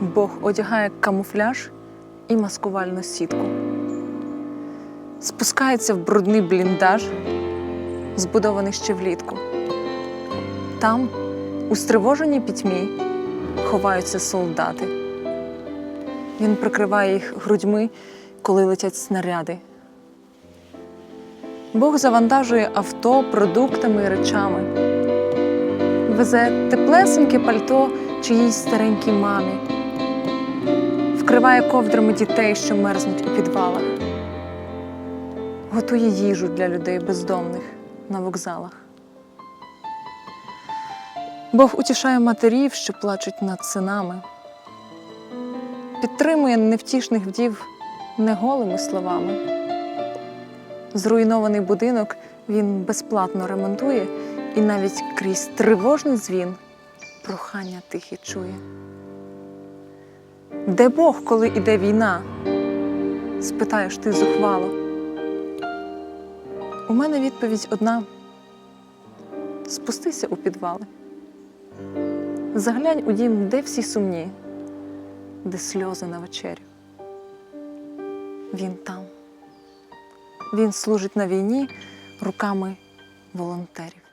Бог одягає камуфляж і маскувальну сітку. Спускається в брудний бліндаж, збудований ще влітку. Там, у стривоженій пітьмі, ховаються солдати. Він прикриває їх грудьми, коли летять снаряди. Бог завантажує авто продуктами і речами, везе теплесеньке пальто чиїсь старенькій мамі, вкриває ковдрами дітей, що мерзнуть у підвалах, готує їжу для людей бездомних на вокзалах. Бог утішає матерів, що плачуть над синами, підтримує невтішних вдів неголими словами. Зруйнований будинок він безплатно ремонтує і навіть крізь тривожний дзвін прохання тихі чує. Де Бог, коли іде війна? спитаєш ти зухвало. У мене відповідь одна: спустися у підвали. Заглянь у дім, де всі сумні, де сльози на вечерю. Він там. Він служить на війні руками волонтерів.